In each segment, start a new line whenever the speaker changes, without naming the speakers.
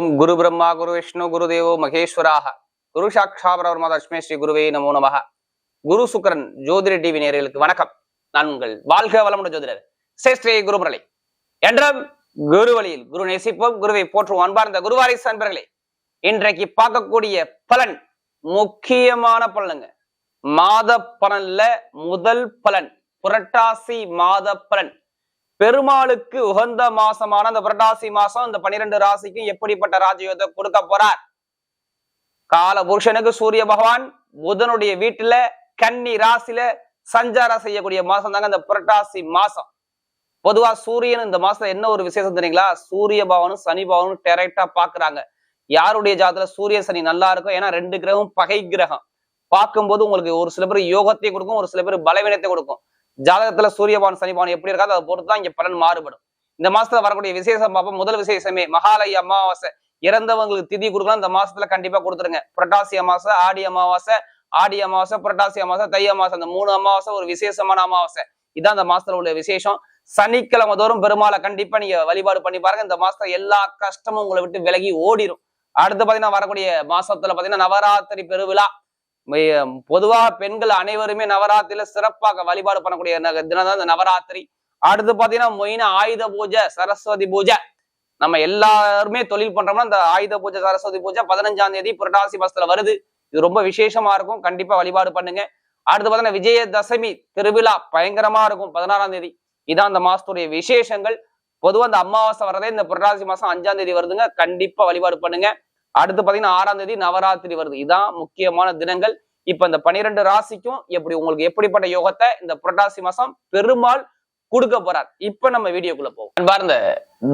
ஓம் குரு பிரம்மா குரு விஷ்ணு குரு தேவோ மகேஸ்வராக. குரு சாக்ஷா பரவர்மா லட்சுமி ஸ்ரீ குருவே நமோ நமக. குரு சுக்கரன் ஜோதிட டிவி நேர்களுக்கு வணக்கம். நான் உங்கள் வாழ்க வளமுடன் ஜோதிடர் சேஸ்ரீ குரு முரளி என்றும் குரு வழியில் குரு நேசிப்போம் குருவை போற்றுவோம் அன்பார்ந்த குருவாரிசு அன்பர்களே. இன்றைக்கு பார்க்கக்கூடிய பலன் முக்கியமான பலனுங்க. மாத பலன்ல முதல் பலன் புரட்டாசி மாத பலன். பெருமாளுக்கு உகந்த மாசமான அந்த புரட்டாசி மாசம் இந்த பன்னிரெண்டு ராசிக்கும் எப்படிப்பட்ட ராஜயோகத்தை கொடுக்க போறார்? கால புருஷனுக்கு சூரிய பகவான் புதனுடைய வீட்டுல கன்னி ராசியில சஞ்சாரம் செய்யக்கூடிய மாசம் தாங்க இந்த புரட்டாசி மாசம். பொதுவா சூரியன் இந்த மாசத்துல என்ன ஒரு விசேஷம் தெரியுங்களா? சூரிய பவனும் சனி பவனும் டைரக்டா பாக்குறாங்க யாருடைய ஜாதத்துல சூரிய சனி நல்லா இருக்கும் ஏன்னா ரெண்டு கிரகம் பகை கிரகம். பார்க்கும்போது உங்களுக்கு ஒரு சில பேர் யோகத்தை கொடுக்கும் ஒரு சில பேர் பலவீனத்தை கொடுக்கும். ஜாதகத்துல சூரியபான் சனிபான் எப்படி இருக்காது அதை பொறுத்து தான் இங்க பலன் மாறுபடும். இந்த மாசத்துல வரக்கூடிய விசேஷம் பார்ப்போம். முதல் விசேஷமே மகாலய அமாவாசை. இறந்தவங்களுக்கு திதி கொடுக்கலாம். இந்த மாசத்துல கண்டிப்பா கொடுத்துருங்க. புரட்டாசி அமாவாசை ஆடி அமாவாசை ஆடி அமாவாசை புரட்டாசி அமாவாசை தை அமாவாசை. அந்த மூணு அமாவாசை ஒரு விசேஷமான அமாவாசை. இதான் இந்த மாசத்துல உள்ள விசேஷம். சனிக்கிழமை தோறும் பெருமாளை கண்டிப்பா நீங்க வழிபாடு பண்ணி பாருங்க. இந்த மாசத்துல எல்லா கஷ்டமும் உங்களை விட்டு விலகி ஓடிடும் அடுத்து பாத்தீங்கன்னா வரக்கூடிய மாசத்துல பாத்தீங்கன்னா நவராத்திரி பெருவிழா. பொதுவாக பொதுவா பெண்கள் அனைவருமே நவராத்திரியில சிறப்பாக வழிபாடு பண்ணக்கூடிய தினம் தான் இந்த நவராத்திரி. அடுத்து பாத்தீங்கன்னா மொயின ஆயுத பூஜை சரஸ்வதி பூஜை. நம்ம எல்லாருமே தொழில் பண்றோம்னா இந்த ஆயுத பூஜை சரஸ்வதி பூஜை பதினஞ்சாம் தேதி புரட்டாசி மாசத்துல வருது. இது ரொம்ப விசேஷமா இருக்கும். கண்டிப்பா வழிபாடு பண்ணுங்க. அடுத்து பாத்தீங்கன்னா விஜயதசமி திருவிழா பயங்கரமா இருக்கும். பதினாறாம் தேதி. இதான் அந்த மாசத்துடைய விசேஷங்கள். பொதுவாக அந்த அமாவாசை வரதே இந்த புரட்டாசி மாசம் அஞ்சாம் தேதி வருதுங்க. கண்டிப்பா வழிபாடு பண்ணுங்க. அடுத்து பாத்தீங்கன்னா ஆறாம் தேதி நவராத்திரி வருது. இதான் முக்கியமான தினங்கள். இப்ப இந்த பனிரெண்டு ராசிக்கும் எப்படி உங்களுக்கு எப்படிப்பட்ட யோகத்தை இந்த புரட்டாசி மாசம் பெருமாள் கொடுக்க போறார்? இப்ப நம்ம வீடியோக்குள்ள போவோம். அன்பார்ந்த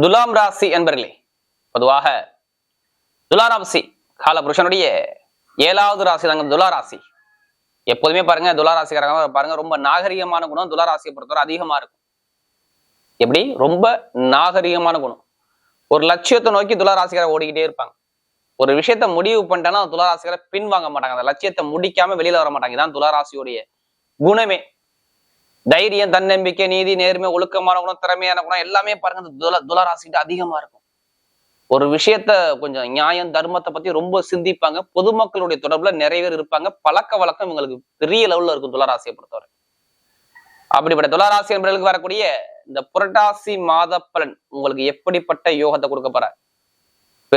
துலாம் ராசி என்பர்களே பொதுவாக துலா ராசி கால புருஷனுடைய ஏழாவது ராசி தாங்க துலா ராசி. எப்போதுமே பாருங்க துலா ராசிக்காரங்க பாருங்க ரொம்ப நாகரிகமான குணம் துலா ராசியை பொறுத்தவரை அதிகமா இருக்கும். எப்படி? ரொம்ப நாகரிகமான குணம். ஒரு லட்சியத்தை நோக்கி துலா ராசிக்காரர் ஓடிக்கிட்டே இருப்பாங்க. ஒரு விஷயத்த முடிவு பண்ணிட்டேன்னா அந்த துளாராசிகளை பின் வாங்க மாட்டாங்க. அந்த லட்சியத்தை முடிக்காம வெளியில வர மாட்டாங்க. இதான் துளாராசியுடைய குணமே. தைரியம் தன்னம்பிக்கை நீதி நேர்மை ஒழுக்கமான குணம் திறமையான குணம் எல்லாமே பாருங்க இந்த துல துளாராசிக்கிட்ட அதிகமா இருக்கும். ஒரு விஷயத்த கொஞ்சம் நியாயம் தர்மத்தை பத்தி ரொம்ப சிந்திப்பாங்க. பொதுமக்களுடைய தொடர்புல நிறைய பேர் இருப்பாங்க. பழக்க வழக்கம் இவங்களுக்கு பெரிய லெவல்ல இருக்கும் துளராசியை பொறுத்தவரை. அப்படிப்பட்ட துளராசி என்பவர்களுக்கு வரக்கூடிய இந்த புரட்டாசி மாத பலன் உங்களுக்கு எப்படிப்பட்ட யோகத்தை கொடுக்க போற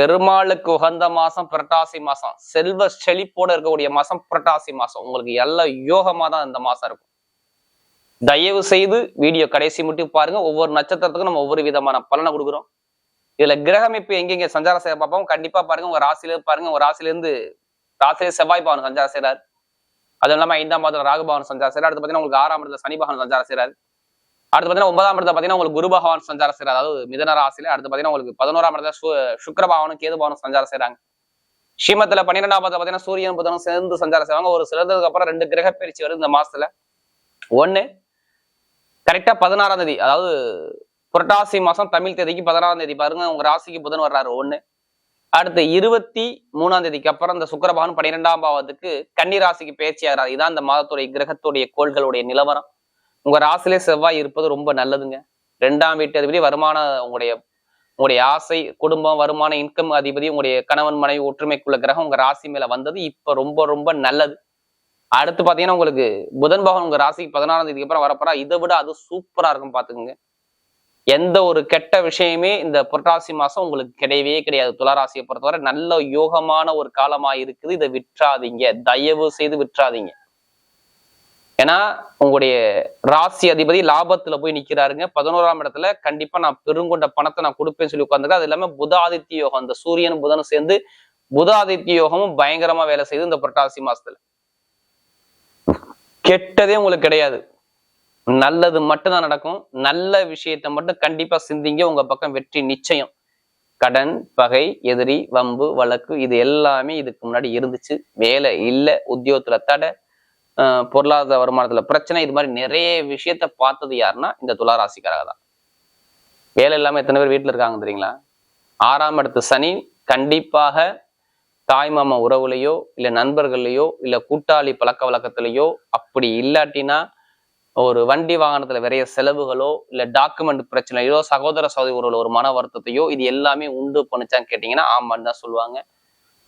பெருமாளுக்கு உகந்த மாசம் புரட்டாசி மாசம். செல்வ செழிப்போட இருக்கக்கூடிய மாசம் புரட்டாசி மாசம். உங்களுக்கு எல்லா யோகமா தான் இந்த மாசம் இருக்கும். தயவு செய்து வீடியோ கடைசி மட்டும் பாருங்க. ஒவ்வொரு நட்சத்திரத்துக்கும் நம்ம ஒவ்வொரு விதமான பலனை கொடுக்குறோம். இதுல கிரகமைப்பு எங்கெங்க சஞ்சாரம் செய்ய பார்ப்போம் கண்டிப்பா பாருங்க. உங்க ராசியில பாருங்க. உங்க ராசில இருந்து ராசிலே செவ்வாய் பவன் சஞ்சாரம் செய்யறாரு அதுவும் இல்லாம ஐந்தாம் பாதத்துல ராகு பவன் சஞ்சாரம் செய்யறாரு அடுத்து பாத்தீங்கன்னா உங்களுக்கு ஆறாம் இடத்துல சனி பகவான் சஞ்சாரம் செய்யறாரு அடுத்து பாத்தீங்கன்னா ஒன்பதாம் இடத்துல பாத்தீங்கன்னா உங்களுக்கு குரு பகவான் சஞ்சாரம் செய்யறாரு அதாவது மிதன ராசியில அடுத்து பாத்தீங்கன்னா உங்களுக்கு பதினோராம் இடத்துல சு- சுக்கரபாவனும் கேது பகவானும் சஞ்சாரம் செய்யறாங்க ஸ்ரீமத்துல பன்னிரெண்டாம் பாதத்துல பாத்தீங்கன்னா சூரியன் புதனும் சேர்ந்து சஞ்சாரம் செய்வாங்க. ஒரு சிறந்ததுக்கு அப்புறம் ரெண்டு கிரக பயிற்சி வருது இந்த மாசத்துல. ஒண்ணு கரெக்டா பதினாறாம் தேதி அதாவது புரட்டாசி மாசம் தமிழ் தேதிக்கு பதினாறாம் தேதி பாருங்க உங்க ராசிக்கு புதன் வர்றாரு. ஒண்ணு அடுத்து இருபத்தி மூணாம் தேதிக்கு அப்புறம் இந்த சுக்கிரபகவான் பன்னிரெண்டாம் பாவத்துக்கு கன்னி ராசிக்கு பயிற்சி ஆகிறார். இதான் இந்த மாதத்துடைய கிரகத்துடைய கோள்களுடைய நிலவரம். உங்க ராசிலே செவ்வாய் இருப்பது ரொம்ப நல்லதுங்க. ரெண்டாம் வீட்டு அதிபதி வருமான உங்களுடைய உங்களுடைய ஆசை குடும்பம் வருமான இன்கம் அதிபதி உங்களுடைய கணவன் மனைவி ஒற்றுமைக்குள்ள கிரகம் உங்க ராசி மேல வந்தது. இப்ப ரொம்ப ரொம்ப நல்லது. அடுத்து பாத்தீங்கன்னா உங்களுக்கு புதன் பகவான் உங்க ராசிக்கு பதினாறாம் தேதிக்கு அப்புறம் வரப்போறா. இதை விட அது சூப்பரா இருக்கும் பாத்துக்கோங்க. எந்த ஒரு கெட்ட விஷயமே இந்த புரட்டாசி மாசம் உங்களுக்கு கிடையவே கிடையாது. துளாராசியை பொறுத்தவரை நல்ல யோகமான ஒரு காலமா இருக்குது. இதை விற்றாதீங்க தயவு செய்து விற்றாதீங்க ஏன்னா உங்களுடைய ராசி அதிபதி லாபத்துல போய் நிக்கிறாருங்க. பதினோராம் இடத்துல கண்டிப்பா நான் பெருங்கொண்ட பணத்தை நான் கொடுப்பேன்னு சொல்லி உட்காந்துருக்கேன் அது இல்லாம புதாதித்ய யோகம் அந்த சூரியனும் புதனும் சேர்ந்து புதாதித்ய யோகமும் பயங்கரமா வேலை செய்யுது இந்த புரட்டாசி மாசத்துல. கெட்டதே உங்களுக்கு கிடையாது. நல்லது மட்டும்தான் நடக்கும். நல்ல விஷயத்த மட்டும் கண்டிப்பா சிந்திங்க. உங்க பக்கம் வெற்றி நிச்சயம். கடன் பகை எதிரி வம்பு வழக்கு இது எல்லாமே இதுக்கு முன்னாடி இருந்துச்சு. வேலை இல்லை உத்தியோகத்துல தடை. பொருளாதார வருமானத்துல பிரச்சனை இது மாதிரி நிறைய விஷயத்த பார்த்தது யாருன்னா இந்த துளாராசிக்காரங்க தான். வேலை இல்லாம எத்தனை பேர் வீட்டுல இருக்காங்க தெரியுங்களா? ஆறாம் இடத்து சனி கண்டிப்பாக தாய் மாமா உறவுலையோ இல்ல நண்பர்கள்லையோ இல்ல கூட்டாளி பழக்க வழக்கத்திலையோ அப்படி இல்லாட்டினா ஒரு வண்டி வாகனத்துல நிறைய செலவுகளோ இல்ல டாக்குமெண்ட் பிரச்சனையோ சகோதர சகோதரிகளோட ஒரு மன வருத்தத்தையோ இது எல்லாமே உண்டு பண்ணுச்சான்னு கேட்டீங்கன்னா ஆமான்னு தான் சொல்லுவாங்க.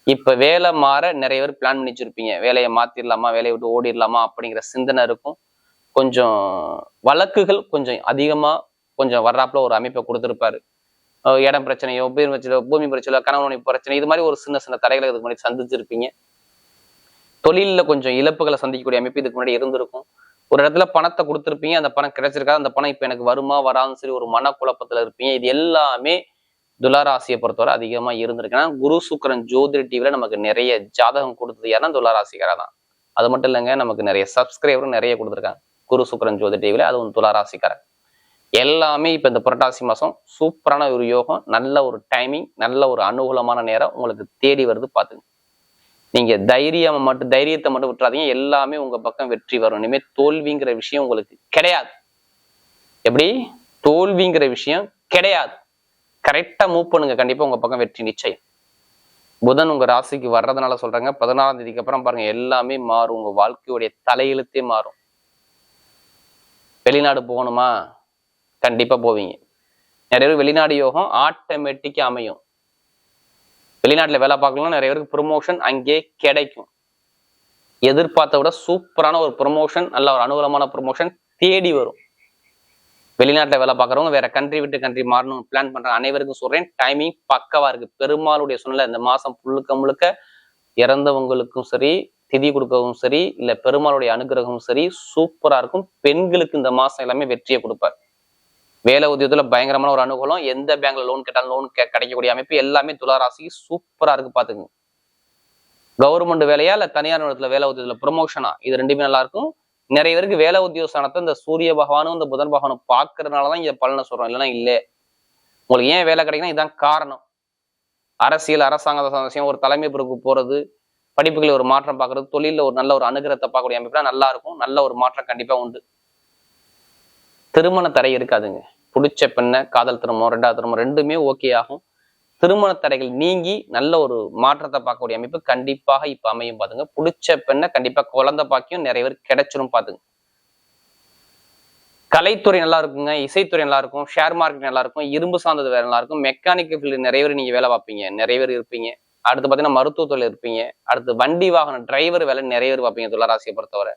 இப்ப வேலை மாற நிறைய பேர் பிளான் பண்ணி வச்சிருப்பீங்க. வேலையை மாத்திரலாமா? வேலையை விட்டு ஓடிடலாமா அப்படிங்கிற சிந்தனை இருக்கும். கொஞ்சம் வழக்குகள் கொஞ்சம் அதிகமா கொஞ்சம் வர்றாப்புல ஒரு அமைப்பை கொடுத்துருப்பாரு. இடம் பிரச்சனையோ பூமி பிரச்சனையோ பூமி பிரச்சனையோ கணவனி பிரச்சனை இது மாதிரி ஒரு சின்ன சின்ன தடைகளை இதுக்கு முன்னாடி சந்திச்சிருப்பீங்க. தொழிலில் கொஞ்சம் இழப்புகளை சந்திக்கக்கூடிய அமைப்பு இதுக்கு முன்னாடி இருந்திருக்கும். ஒரு இடத்துல பணத்தை கொடுத்துருப்பீங்க. அந்த பணம் கிடைச்சிருக்காது. அந்த பணம் இப்போ எனக்கு வருமா? வராதுன்னு சொல்லி ஒரு மனக்குழப்பத்தில் இருப்பீங்க. இது எல்லாமே துளாராசியை பொறுத்தவரை அதிகமா இருந்திருக்கு. ஏன்னா குரு சுக்கரன் ஜோதிட டிவில நமக்கு நிறைய ஜாதகம் கொடுத்தது யாருன்னா துளாராசிக்காரா தான். அது மட்டும் இல்லைங்க நமக்கு நிறைய சப்ஸ்கிரைபரும் நிறைய கொடுத்துருக்காங்க. குரு சுக்கரன் ஜோதிட டிவில அதுவும் துளாராசிக்காரன் எல்லாமே இப்ப இந்த புரட்டாசி மாசம் சூப்பரான ஒரு யோகம் நல்ல ஒரு டைமிங் நல்ல ஒரு அனுகூலமான நேரம் உங்களுக்கு தேடி வருது பாத்துங்க நீங்க தைரியம் மட்டும் தைரியத்தை மட்டும் விட்டுறாதீங்க. எல்லாமே உங்க பக்கம் வெற்றி வரும். இனிமே தோல்விங்கிற விஷயம் உங்களுக்கு கிடையாது. எப்படி? தோல்விங்கிற விஷயம் கிடையாது. கரெக்டாக மூவ் பண்ணுங்க. கண்டிப்பாக உங்கள் பக்கம் வெற்றி நிச்சயம். புதன் உங்கள் ராசிக்கு வர்றதுனால சொல்கிறாங்க பதினாறாம் தேதிக்கு அப்புறம் பாருங்கள் எல்லாமே மாறும். உங்கள் வாழ்க்கையுடைய தலையெழுத்தே மாறும். வெளிநாடு போகணுமா? கண்டிப்பாக போவீங்க. நிறைய பேர் வெளிநாடு யோகம் ஆட்டோமேட்டிக்காக அமையும். வெளிநாட்டில் வேலை பார்க்கலாம் நிறைய பேருக்கு ப்ரொமோஷன் அங்கே கிடைக்கும். எதிர்பார்த்த விட சூப்பரான ஒரு ப்ரொமோஷன் நல்ல ஒரு அனுகூலமான ப்ரொமோஷன் தேடி வரும். வெளிநாட்டில் வேலை பார்க்குறவங்க வேற கண்ட்ரி விட்டு கண்ட்ரி மாறணும் பிளான் பண்ற அனைவருக்கும் சொல்றேன். டைமிங் பக்கவா இருக்கு. பெருமாளுடைய சூழ்நிலை இந்த மாசம் முழுக்க முழுக்க இறந்தவங்களுக்கும் சரி திதி கொடுக்கவும் சரி இல்ல பெருமாளுடைய அனுகிரகமும் சரி சூப்பரா இருக்கும். பெண்களுக்கு இந்த மாசம் எல்லாமே வெற்றியை கொடுப்பார். வேலை உதயத்துல பயங்கரமான ஒரு அனுகூலம். எந்த பேங்க்ல லோன் கேட்டாலும் லோன் கிடைக்கக்கூடிய அமைப்பு எல்லாமே துளாராசி சூப்பரா இருக்கு பாத்துக்கோங்க கவர்மெண்ட் வேலையா இல்ல தனியார் நிறுவனத்துல வேலை உதயத்துல ப்ரொமோஷனா இது ரெண்டுமே நல்லா இருக்கும். நிறைய பேருக்கு வேலை உத்தியோக இந்த சூரிய பகவானும் இந்த புதன் பகவானும் பார்க்கறதுனாலதான் இந்த பலனை சொல்றோம். இல்லைன்னா இல்லை. உங்களுக்கு ஏன் வேலை கிடைக்குன்னா இதுதான் காரணம். அரசியல் அரசாங்க சந்தோஷம் ஒரு தலைமை பொறுப்பு போறது படிப்புகளில் ஒரு மாற்றம் பார்க்கறது தொழிலில் ஒரு நல்ல ஒரு அனுகிரகத்தை பார்க்கக்கூடிய அமைப்புலாம் நல்லா இருக்கும். நல்ல ஒரு மாற்றம் கண்டிப்பா உண்டு. திருமண தடை இருக்காதுங்க. பிடிச்ச பெண்ணை காதல் திருமணம் ரெண்டாவது திருமணம் ரெண்டுமே ஓகே ஆகும். திருமண தடைகள் நீங்கி நல்ல ஒரு மாற்றத்தை பார்க்கக்கூடிய அமைப்பு கண்டிப்பாக இப்ப அமையும் பாத்துங்க. பிடிச்ச பெண்ணை கண்டிப்பா குழந்தை பாக்கியம் நிறைய பேர் கிடைச்சிரும் பாத்துங்க. கலைத்துறை நல்லா இருக்குங்க இசைத்துறை நல்லா இருக்கும் ஷேர் மார்க்கெட் நல்லா இருக்கும் இரும்பு சார்ந்தது வேற நல்லா இருக்கும். மெக்கானிக்கல் ஃபீல்டு நிறைய பேர் நீங்க வேலை பார்ப்பீங்க நிறைய பேர் இருப்பீங்க. அடுத்து பாத்தீங்கன்னா மருத்துவத்துறையில் இருப்பீங்க. அடுத்து வண்டி வாகன டிரைவர் வேலை நிறைய பேர் பார்ப்பீங்க துளராசியை பொறுத்தவரை.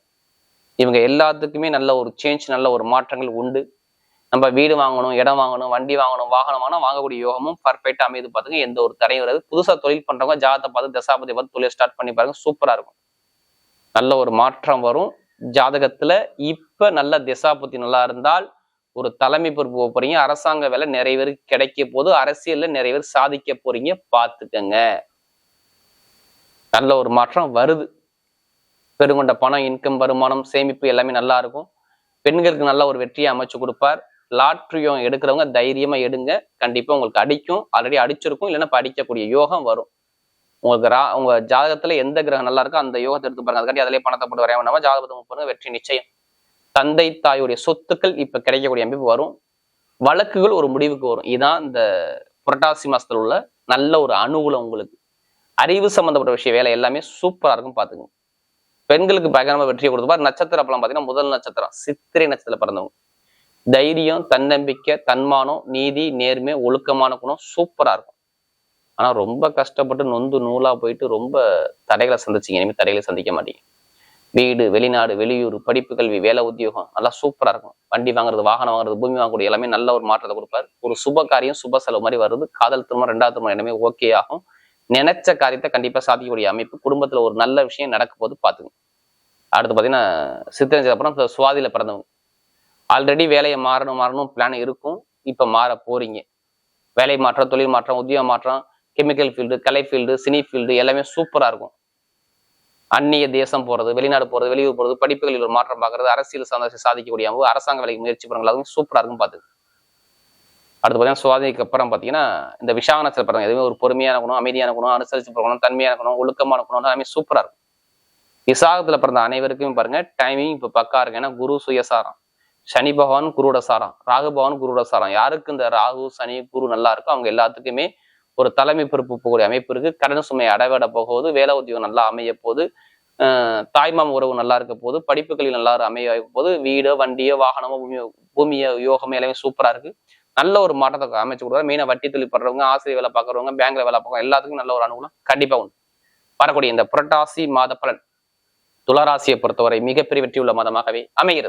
இவங்க எல்லாத்துக்குமே நல்ல ஒரு சேஞ்ச் நல்ல ஒரு மாற்றங்கள் உண்டு. நம்ம வீடு வாங்கணும் இடம் வாங்கணும் வண்டி வாங்கணும் வாகனம் வாங்கணும் வாங்கக்கூடிய யோகமும் பர்ஃபெக்டாக அமைது பார்த்துங்க எந்த ஒரு தடையும் வராது. புதுசா தொழில் பண்றவங்க ஜாதத்தை பார்த்து தசாபதி பார்த்து தொழில் ஸ்டார்ட் பண்ணி பாருங்க. சூப்பராக இருக்கும். நல்ல ஒரு மாற்றம் வரும். ஜாதகத்துல இப்ப நல்ல திசாபுத்தி நல்லா இருந்தால் ஒரு தலைமை பொறுப்பு போக போறீங்க. அரசாங்க வேலை நிறைய பேருக்கு கிடைக்க போது அரசியல்ல நிறைய பேர் சாதிக்க போறீங்க பார்த்துக்கங்க நல்ல ஒரு மாற்றம் வருது. பெருங்கொண்ட பணம் இன்கம் வருமானம் சேமிப்பு எல்லாமே நல்லா இருக்கும். பெண்களுக்கு நல்ல ஒரு வெற்றியை அமைச்சு கொடுப்பார். லாட்ரியம் எடுக்கிறவங்க தைரியமா எடுங்க. கண்டிப்பா உங்களுக்கு அடிக்கும். ஆல்ரெடி அடிச்சிருக்கும். இல்லைன்னா படிக்கக்கூடிய யோகம் வரும். உங்களுக்கு ரா உங்க ஜாதகத்துல எந்த கிரகம் நல்லா இருக்கோ அந்த யோகத்தை எடுத்து பாருங்க. அதுக்காண்டி அதிலே பணத்தை போட்டு வரைய வேண்டாமா ஜாதகத்தை பாருங்க வெற்றி நிச்சயம். தந்தை தாயுடைய சொத்துக்கள் இப்ப கிடைக்கக்கூடிய அமைப்பு வரும். வழக்குகள் ஒரு முடிவுக்கு வரும். இதுதான் இந்த புரட்டாசி மாசத்துல உள்ள நல்ல ஒரு அனுகூலம் உங்களுக்கு. அறிவு சம்பந்தப்பட்ட விஷய வேலை எல்லாமே சூப்பரா இருக்கும் பாத்துங்க பெண்களுக்கு பயங்கரமா வெற்றியை கொடுத்துப்பார் நட்சத்திர பலம் பாத்தீங்கன்னா முதல் நட்சத்திரம். சித்திரை நட்சத்திரம் பிறந்தவங்க. தைரியம் தன்னம்பிக்கை தன்மானம் நீதி நேர்மை ஒழுக்கமான குணம் சூப்பராக இருக்கும். ஆனால் ரொம்ப கஷ்டப்பட்டு நொந்து நூலாக போயிட்டு ரொம்ப தடைகளை சந்திச்சிங்க. இனிமேல் தடைகளை சந்திக்க மாட்டீங்க. வீடு வெளிநாடு வெளியூர் படிப்பு கல்வி வேலை உத்தியோகம் நல்லா சூப்பராக இருக்கும். வண்டி வாங்குறது வாகனம் வாங்குறது பூமி வாங்கக்கூடிய எல்லாமே நல்ல ஒரு மாற்றத்தை கொடுப்பார். ஒரு சுப காரியம் சுப செலவு மாதிரி வருது காதல் திருமணம் ரெண்டாவது திருமணம் எல்லாமே ஓகே ஆகும். நினைச்ச காரியத்தை கண்டிப்பாக சாதிக்கக்கூடிய அமைப்பு குடும்பத்தில் ஒரு நல்ல விஷயம் நடக்கும் போது பார்த்துங்க. அடுத்து பார்த்தீங்கன்னா சித்திரஞ்சதுக்கு அப்புறம் சுவாதியில் பிறந்தவங்க. ஆல்ரெடி வேலையை மாறணும் மாறணும் பிளான் இருக்கும். இப்போ மாற போறீங்க. வேலை மாற்றம் தொழில் மாற்றம் உத்தியோக மாற்றம் கெமிக்கல் ஃபீல்டு கலை ஃபீல்டு சினி ஃபீல்டு எல்லாமே சூப்பராக இருக்கும். அந்நிய தேசம் போகிறது வெளிநாடு போகிறது வெளியூர் போகிறது படிப்புகளில் ஒரு மாற்றம் பார்க்கறது அரசியல் சார்ந்த சாதிக்கக்கூடிய அமைப்பு அரசாங்க வேலைக்கு முயற்சி பண்ணுறது அதுவும் சூப்பராக இருக்கும் பார்த்து. அடுத்து பார்த்தீங்கன்னா சுவாதிக்கு அப்புறம் பார்த்தீங்கன்னா இந்த விஷாகனத்தில் பாருங்க எதுவுமே ஒரு பொறுமையான குணம் அமைதியான குணம் அனுசரிச்சு போகணும் தன்மையான குணம் ஒழுக்கமான குணம் எல்லாமே சூப்பராக இருக்கும். விசாகத்தில் பிறந்த அனைவருக்கும் பாருங்க டைமிங் இப்போ பக்கா இருக்கு. ஏன்னா குரு சுயசாரம். சனி பகவான் குருட சாரம் ராகு பகவான் குருட சாரம். யாருக்கு இந்த ராகு சனி குரு நல்லா இருக்கோ அவங்க எல்லாத்துக்குமே ஒரு தலைமை பொறுப்பு போகக்கூடிய அமைப்பு இருக்கு. கடன் சுமை அடைவிட போகுது வேலை உத்தியோகம் நல்லா அமைய போகுது தாய்மாம் தாய்மாம உறவு நல்லா இருக்க போது படிப்புகளில் நல்லா அமைய போது வீடோ வண்டியோ வாகனமோ பூமியோ பூமியோ யோகமே எல்லாமே சூப்பரா இருக்கு. நல்ல ஒரு மாற்றத்தை அமைச்சு கொடுக்குறாரு. மெயினாக வட்டி தொழில் படுறவங்க ஆசிரியர் வேலை பார்க்குறவங்க பேங்க்ல வேலை பார்க்குறவங்க எல்லாத்துக்கும் நல்ல ஒரு அனுகூலம் கண்டிப்பா உண்டு. வரக்கூடிய இந்த புரட்டாசி மாத பலன் துளராசியை பொறுத்தவரை மிகப்பெரிய வெற்றி உள்ள மாதமாகவே அமைகிறது.